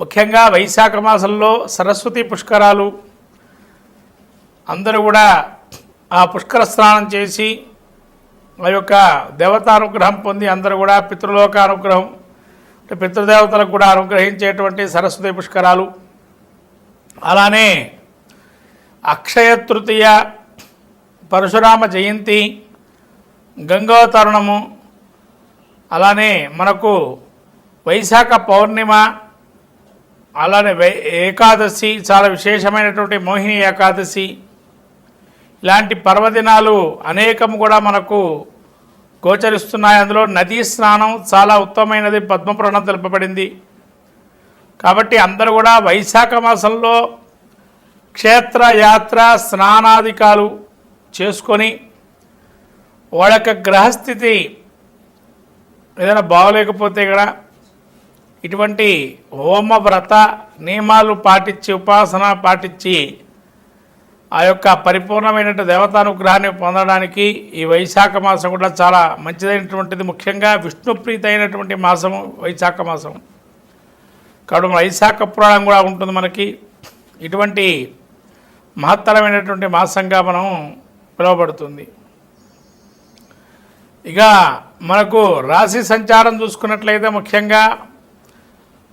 ముఖ్యంగా వైశాఖ మాసంలో సరస్వతి పుష్కరాలు అందరూ కూడా ఆ పుష్కర స్నానం చేసి ఆ యొక్క దేవతానుగ్రహం పొంది అందరూ కూడా పితృలోక అనుగ్రహం అంటే పితృదేవతలకు కూడా అనుగ్రహించేటువంటి సరస్వతి పుష్కరాలు. అలానే అక్షయ తృతీయ పరశురామ జయంతి గంగోతరుణము అలానే మనకు వైశాఖ పౌర్ణిమ అలానే వై ఏకాదశి చాలా విశేషమైనటువంటి మోహిని ఏకాదశి. ఇలాంటి పర్వదినాలు అనేకం కూడా మనకు గోచరిస్తున్నాయి. అందులో నదీ స్నానం చాలా ఉత్తమమైనది పద్మపురాణం తెలుపబడింది. కాబట్టి అందరూ కూడా వైశాఖ మాసంలో క్షేత్ర యాత్ర స్నానాధికాలు చేసుకొని వాళ్ళ యొక్క గ్రహస్థితి ఏదైనా బాగోలేకపోతే కూడా ఇటువంటి హోమ వ్రత నియమాలు పాటించి ఉపాసన పాటించి ఆ యొక్క పరిపూర్ణమైనటువంటి దేవతానుగ్రహాన్ని పొందడానికి ఈ వైశాఖ మాసం కూడా చాలా మంచిదైనటువంటిది. ముఖ్యంగా విష్ణుప్రీతి అయినటువంటి మాసము వైశాఖ మాసం కాబట్టి వైశాఖ పురాణం కూడా ఉంటుంది మనకి. ఇటువంటి మహత్తరమైనటువంటి మాసంగా మనం పిలువబడుతుంది. ఇక మనకు రాశి సంచారం చూసుకున్నట్లయితే ముఖ్యంగా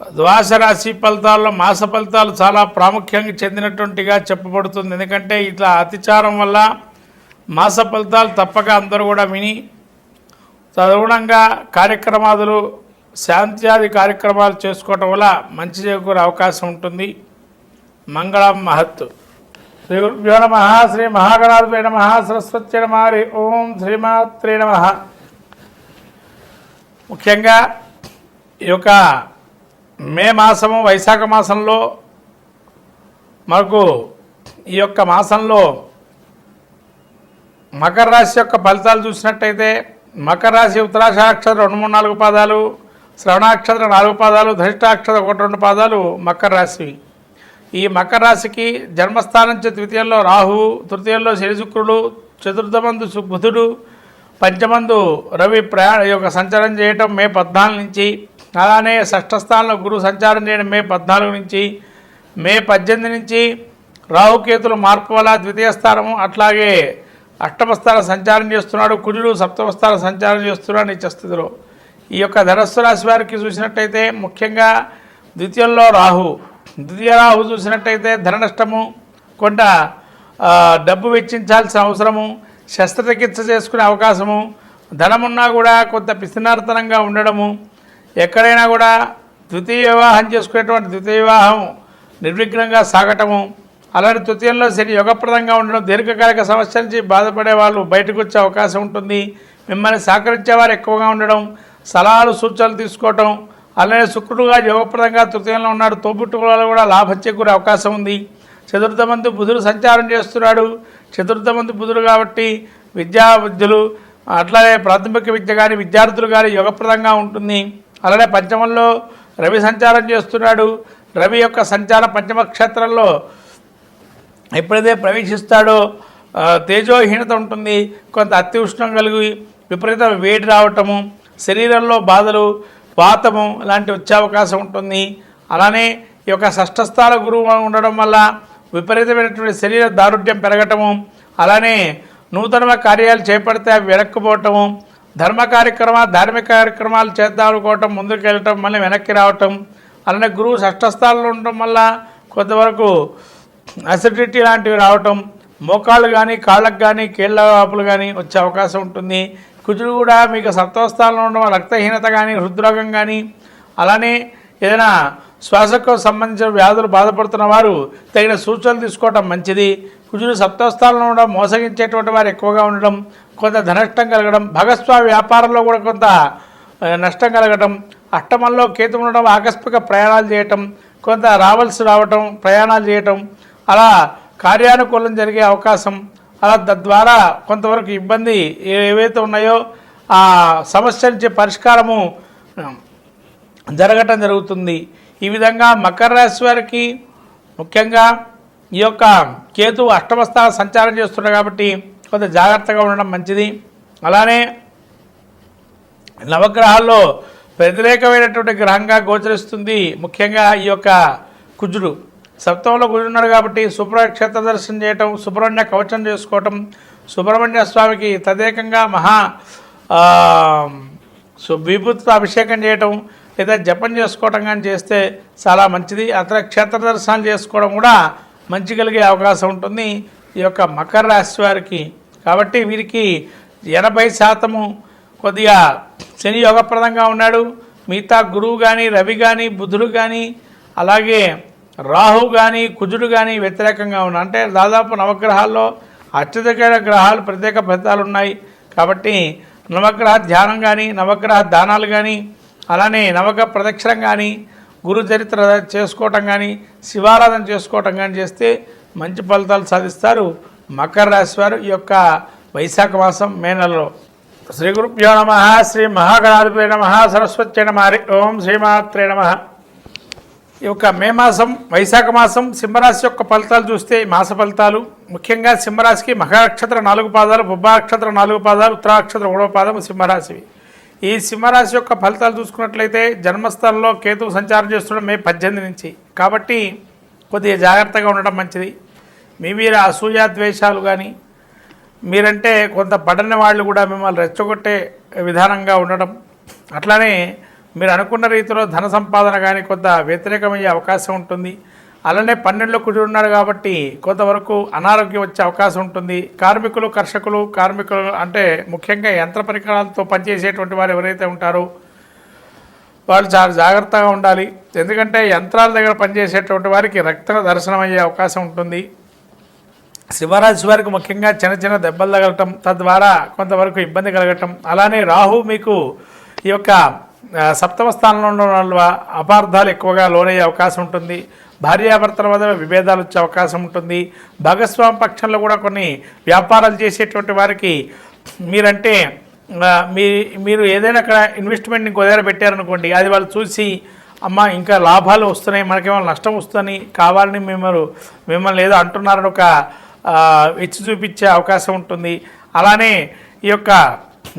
ద్వాస రాశి ఫలితాల్లో మాస ఫలితాలు చాలా ప్రాముఖ్యంగా చెందినటువంటిగా చెప్పబడుతుంది. ఎందుకంటే ఇట్లా అతిచారం వల్ల మాస ఫలితాలు తప్పక అందరూ కూడా విని తదుగుణంగా కార్యక్రమాదులు శాంత్యాది కార్యక్రమాలు చేసుకోవటం వల్ల మంచి చేకూరే అవకాశం ఉంటుంది. మంగళం మహత్ శ్రీ గురుభ్యో నమ. శ్రీ మహాగణాధిపై నమ. సరస్వతి నమ. హరి ఓం శ్రీమాత్రే నమ. ముఖ్యంగా ఈ యొక్క మే మాసము వైశాఖ మాసంలో మనకు ఈ యొక్క మాసంలో మకర రాశి యొక్క ఫలితాలు చూసినట్టయితే మకర రాశి ఉత్తరాషాక్షరం రెండు మూడు నాలుగు పాదాలు శ్రవణాక్షత నాలుగు పాదాలు ధరిష్టాక్షత ఒకటి రెండు పాదాలు మకర రాశి ఈ మకర రాశికి జన్మస్థానం నుంచి ద్వితీయంలో రాహువు తృతీయంలో శని శుక్రుడు చతుర్థమందు బుధుడు పంచమందు రవి ప్రయాణ ఈ యొక్క సంచారం చేయటం మే పద్నాలుగు నుంచి అలానే షష్ఠ స్థానంలో గురువు సంచారం చేయడం మే పద్నాలుగు నుంచి మే పద్దెనిమిది నుంచి రాహుకేతులు మార్పు వల్ల ద్వితీయ స్థానము అట్లాగే అష్టమస్థానం సంచారం చేస్తున్నాడు కుజుడు సప్తమస్థానం సంచారం చేస్తున్నాడు నిత్యస్థితిలో ఈ యొక్క ధనస్సు రాశి వారికి చూసినట్టయితే ముఖ్యంగా ద్వితీయంలో రాహు ద్వితీయ రాహు చూసినట్టయితే ధన నష్టము కొంత డబ్బు వెచ్చించాల్సిన అవసరము శస్త్రచికిత్స చేసుకునే అవకాశము ధనమున్నా కూడా కొంత పిసినార్తనంగా ఉండడము ఎక్కడైనా కూడా ద్వితీయ వివాహం చేసుకునేటువంటి ద్వితీయ వివాహం నిర్విఘ్నంగా సాగటము అలాంటి తృతీయంలో శని యోగప్రదంగా ఉండడం దీర్ఘకాలిక సమస్య నుంచి బాధపడే వాళ్ళు బయటకు వచ్చే అవకాశం ఉంటుంది. మిమ్మల్ని సహకరించేవారు ఎక్కువగా ఉండడం సలహాలు సూచనలు తీసుకోవటం అలానే శుక్రుడుగా యోగప్రదంగా తృతీయంలో ఉన్నాడు తోబుట్టుకులలో కూడా లాభం చేకూరే అవకాశం ఉంది. చతుర్థ మంది బుధుడు సంచారం చేస్తున్నాడు. చతుర్థ మంది బుధుడు కాబట్టి విద్యా విద్యలు అట్లానే ప్రాథమిక విద్య కానీ విద్యార్థులు కానీ యోగప్రదంగా ఉంటుంది. అలానే పంచమంలో రవి సంచారం చేస్తున్నాడు. రవి యొక్క సంచార పంచమ క్షేత్రంలో ఎప్పుడైతే ప్రవేశిస్తాడో తేజోహీనత ఉంటుంది. కొంత అత్యుష్ణం కలిగి విపరీత వేడి రావటము శరీరంలో బాధలు వాతము ఇలాంటి వచ్చే అవకాశం ఉంటుంది. అలానే ఈ యొక్క షష్ఠస్థాన గురువు ఉండడం వల్ల విపరీతమైనటువంటి శరీర దారుఢ్యం పెరగటము అలానే నూతన కార్యాలు చేపడితే అవి వెనక్కిపోవటము ధర్మ కార్యక్రమాలు ధార్మిక కార్యక్రమాలు చేద్దాం అనుకోవటం ముందుకు వెళ్ళటం మళ్ళీ వెనక్కి రావటం. అలానే గురువు షష్ఠస్థానంలో ఉండటం వల్ల కొంతవరకు అసిడిటీ లాంటివి రావటం మోకాళ్ళు కానీ కాళ్ళకు కానీ కీళ్ళ వాపులు కానీ వచ్చే అవకాశం ఉంటుంది. కుజుడు కూడా మీకు సప్తవస్థానంలో ఉండడం రక్తహీనత కానీ హృద్రోగం కానీ అలానే ఏదైనా శ్వాసకు సంబంధించిన వ్యాధులు బాధపడుతున్న వారు తగిన సూచనలు తీసుకోవడం మంచిది. కుజుడు సప్తస్థానంలో ఉండడం మోసగించేటువంటి వారు ఎక్కువగా ఉండడం కొంత ధనష్టం కలగడం భాగస్వామి వ్యాపారంలో కూడా కొంత నష్టం కలగటం అష్టమంలో కేతు ఉండడం ఆకస్మిక ప్రయాణాలు చేయటం కొంత రావాల్సి రావటం ప్రయాణాలు చేయటం అలా కార్యానుకూలం జరిగే అవకాశం అలా తద్వారా కొంతవరకు ఇబ్బంది ఏవైతే ఉన్నాయో ఆ సమస్య నుంచి పరిష్కారము జరగటం జరుగుతుంది. ఈ విధంగా మకర రాశి వారికి ముఖ్యంగా ఈ యొక్క కేతు అష్టమస్థాన సంచారం చేస్తున్నాడు కాబట్టి కొంత జాగ్రత్తగా ఉండడం మంచిది. అలానే నవగ్రహాల్లో వ్యతిరేకమైనటువంటి గ్రహంగా గోచరిస్తుంది ముఖ్యంగా ఈ యొక్క కుజుడు. సప్తంలో కుజుడున్నాడు కాబట్టి శుభ్రక్షేత్ర దర్శనం చేయటం సుబ్రహ్మణ్య కవచం చేసుకోవటం సుబ్రహ్మణ్య స్వామికి తదేకంగా మహా సు విభూతితో అభిషేకం చేయటం లేదా జపం చేసుకోవటం కానీ చేస్తే చాలా మంచిది. అతర క్షేత్ర దర్శనాలు చేసుకోవడం కూడా మంచి కలిగే అవకాశం ఉంటుంది. ఈ యొక్క మకర రాశి వారికి. కాబట్టి వీరికి ఎనభై శాతము కొద్దిగా శని యోగప్రదంగా ఉన్నాడు. మిగతా గురువు కానీ రవి కానీ బుధుడు కానీ అలాగే రాహు కానీ కుజుడు కానీ వ్యతిరేకంగా ఉన్నా అంటే దాదాపు నవగ్రహాల్లో అత్యధికమైన గ్రహాలు ప్రత్యేక ఫలితాలు ఉన్నాయి. కాబట్టి నవగ్రహ ధ్యానం కానీ నవగ్రహ దానాలు కానీ అలానే నవక ప్రదక్షిణం కానీ గురుచరిత్ర చేసుకోవటం కానీ శివారాధన చేసుకోవటం కానీ చేస్తే మంచి ఫలితాలు సాధిస్తారు మకర రాశి వారు ఈ యొక్క వైశాఖ మాసం మే నెలలో. శ్రీ గురుభ్యో నమ శ్రీ మహాగణాధిపతి నమ సరస్వతి నమ హరి ఓం శ్రీమాత్రే నమ. ఈ యొక్క మే మాసం వైశాఖ మాసం సింహరాశి యొక్క ఫలితాలు చూస్తే మాస ఫలితాలు ముఖ్యంగా సింహరాశికి మహానక్షత్ర నాలుగు పాదాలు నక్షత్ర నాలుగు పాదాలు ఉత్తరాక్షత్ర మూడవ పాదం సింహరాశివి. ఈ సింహరాశి యొక్క ఫలితాలు చూసుకున్నట్లయితే జన్మస్థలంలో కేతువు సంచారం చేస్తుండడం మే పద్దెనిమిది నుంచి. కాబట్టి కొద్దిగా జాగ్రత్తగా ఉండడం మంచిది. మీ మీద అసూయ ద్వేషాలు కానీ మీరంటే కొంత పడని వాళ్ళు కూడా మిమ్మల్ని రెచ్చగొట్టే విధానంగా ఉండడం. అట్లానే మీరు అనుకున్న రీతిలో ధన సంపాదన కానీ కొంత వ్యతిరేకమయ్యే అవకాశం ఉంటుంది. అలానే పన్నెండులో కుడి ఉన్నాడు కాబట్టి కొంతవరకు అనారోగ్యం వచ్చే అవకాశం ఉంటుంది. కార్మికులు కర్షకులు కార్మికులు అంటే ముఖ్యంగా యంత్ర పరికరాలతో పనిచేసేటువంటి వారు ఎవరైతే ఉంటారో వాళ్ళు చాలా జాగ్రత్తగా ఉండాలి. ఎందుకంటే యంత్రాల దగ్గర పనిచేసేటువంటి వారికి రక్త దర్శనం అయ్యే అవకాశం ఉంటుంది. శివరాశి వారికి ముఖ్యంగా చిన్న చిన్న దెబ్బలు తగలటం తద్వారా కొంతవరకు ఇబ్బంది కలగటం. అలానే రాహు మీకు ఈ యొక్క సప్తమ స్థానంలో ఉండడం వల్ల అపార్థాలు ఎక్కువగా లోనయ్యే అవకాశం ఉంటుంది. భార్యాభర్తల మధ్య విభేదాలు వచ్చే అవకాశం ఉంటుంది. భాగస్వామి పక్షంలో కూడా కొన్ని వ్యాపారాలు చేసేటువంటి వారికి మీరంటే మీ మీరు ఏదైనా అక్కడ ఇన్వెస్ట్మెంట్ ఇంకో దగ్గర పెట్టారనుకోండి అది వాళ్ళు చూసి అమ్మ ఇంకా లాభాలు వస్తున్నాయి మనకేమో నష్టం వస్తుందని కావాలని మిమ్మల్ని మిమ్మల్ని ఏదో అంటున్నారని ఒక ఎచ్చి చూపించే అవకాశం ఉంటుంది. అలానే ఈ యొక్క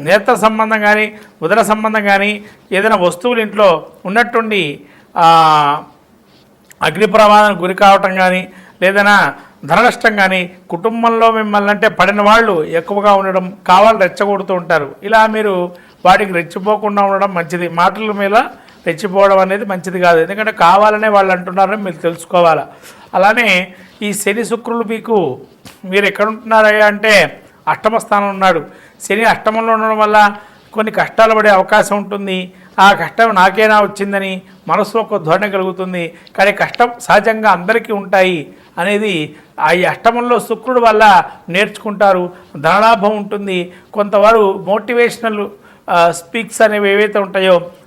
నేత్ర సంబంధం కానీ ఉదర సంబంధం కానీ ఏదైనా వస్తువులు ఇంట్లో ఉన్నట్టుండి అగ్ని ప్రమాదానికి గురి కావటం కానీ లేదైనా ధననష్టం కానీ కుటుంబంలో మిమ్మల్ని అంటే పడిన వాళ్ళు ఎక్కువగా ఉండడం కావాలి రెచ్చగొడుతూ ఉంటారు. ఇలా మీరు వాటికి రెచ్చిపోకుండా ఉండడం మంచిది. మాటల మీద రెచ్చిపోవడం అనేది మంచిది కాదు. ఎందుకంటే కావాలనే వాళ్ళు అంటున్నారని మీరు తెలుసుకోవాలి? అలానే ఈ శని శుక్రులు మీకు మీరు ఎక్కడ ఉంటున్నారయ్యా అంటే అష్టమ స్థానంలో ఉన్నాడు. శని అష్టమంలో ఉండడం వల్ల కొన్ని కష్టాలు పడే అవకాశం ఉంటుంది. ఆ కష్టం నాకేనా వచ్చిందని మనసులో ఒక ధోరణి కలుగుతుంది. కానీ కష్టం సహజంగా అందరికీ ఉంటాయి అనేది ఆ అష్టమంలో శుక్రుడు వల్ల నేర్చుకుంటారు. ధనలాభం ఉంటుంది. కొంతవారు మోటివేషనల్ స్పీక్స్ అనేవి ఏవైతే ఉంటాయో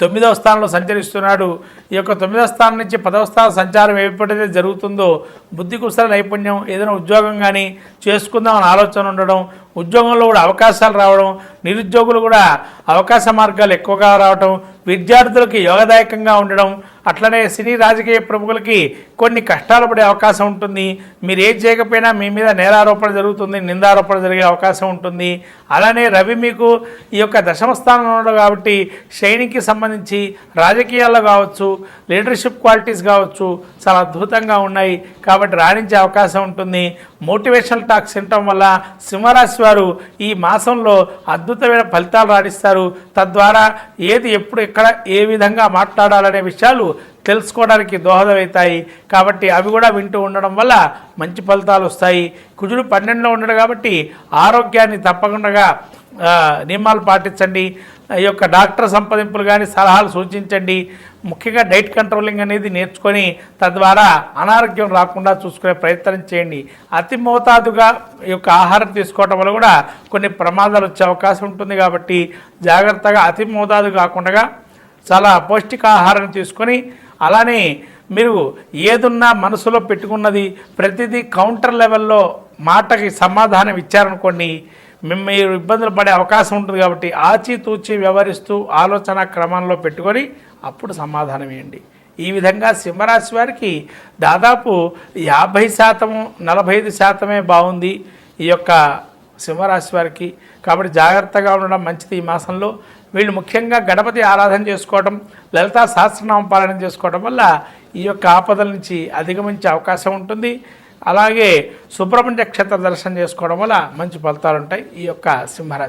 తొమ్మిదవ స్థానంలో సంచరిస్తున్నాడు. ఈ యొక్క తొమ్మిదవ స్థానం నుంచి పదవ స్థానం సంచారం ఎప్పుడైతే జరుగుతుందో బుద్ధి కుశల నైపుణ్యం ఏదైనా ఉద్యోగం కానీ చేసుకుందామని ఆలోచన ఉండడం ఉద్యోగంలో కూడా అవకాశాలు రావడం నిరుద్యోగులు కూడా అవకాశ మార్గాలు ఎక్కువగా రావడం విద్యార్థులకి యోగదాయకంగా ఉండడం అట్లనే సినీ రాజకీయ ప్రముఖులకి కొన్ని కష్టాలు పడే అవకాశం ఉంటుంది. మీరు ఏం చేయకపోయినా మీ మీద నేరారోపణ జరుగుతుంది నిందారోపణ జరిగే అవకాశం ఉంటుంది. అలానే రవి మీకు ఈ యొక్క దశమ స్థానంలో ఉండదు కాబట్టి శైనికి సంబంధించి రాజకీయాల్లో కావచ్చు లీడర్షిప్ క్వాలిటీస్ కావచ్చు చాలా అద్భుతంగా ఉన్నాయి. కాబట్టి రాణించే అవకాశం ఉంటుంది. మోటివేషనల్ టాక్స్ వినటం వల్ల సింహరాశి వారు ఈ మాసంలో అద్భుతమైన ఫలితాలు రాణిస్తారు. తద్వారా ఏది ఎప్పుడు ఎక్కడ ఏ విధంగా మాట్లాడాలనే విషయాలు తెలుసుకోవడానికి దోహదమవుతాయి. కాబట్టి అవి కూడా వింటూ ఉండడం వల్ల మంచి ఫలితాలు వస్తాయి. కుజుడు పన్నెండులో ఉండడు కాబట్టి ఆరోగ్యాన్ని తప్పకుండా నియమాలు పాటించండి. ఈ యొక్క డాక్టర్ సంప్రదింపులు కానీ సలహాలు సూచించండి. ముఖ్యంగా డైట్ కంట్రోలింగ్ అనేది నేర్చుకొని తద్వారా అనారోగ్యం రాకుండా చూసుకునే ప్రయత్నం చేయండి. అతి మోతాదుగా ఈ యొక్క ఆహారం తీసుకోవటం వల్ల కూడా కొన్ని ప్రమాదాలు వచ్చే అవకాశం ఉంటుంది కాబట్టి జాగ్రత్తగా అతి మోతాదు కాకుండా చాలా పౌష్టికాహారం తీసుకొని అలానే మీరు ఏదున్నా మనసులో పెట్టుకున్నది ప్రతిదీ కౌంటర్ లెవెల్లో మాటకి సమాధానం ఇచ్చారనుకోండి మీరు ఇబ్బందులు పడే అవకాశం ఉంటుంది కాబట్టి ఆచితూచి వ్యవహరిస్తూ ఆలోచన క్రమంలో పెట్టుకొని అప్పుడు సమాధానం ఇవ్వండి. ఈ విధంగా సింహరాశి వారికి దాదాపు యాభై శాతము నలభై ఐదు శాతమే బాగుంది ఈ యొక్క సింహరాశి వారికి. కాబట్టి జాగ్రత్తగా ఉండడం మంచిది ఈ మాసంలో. వీళ్ళు ముఖ్యంగా గణపతి ఆరాధన చేసుకోవడం లలితా సహస్రనామ పాలన చేసుకోవడం వల్ల ఈ యొక్క ఆపదల నుంచి అధిగమించే అవకాశం ఉంటుంది. అలాగే సుబ్రహ్మణ్య క్షేత్ర దర్శనం చేసుకోవడం వల్ల మంచి ఫలితాలు ఉంటాయి ఈ యొక్క సింహరాశి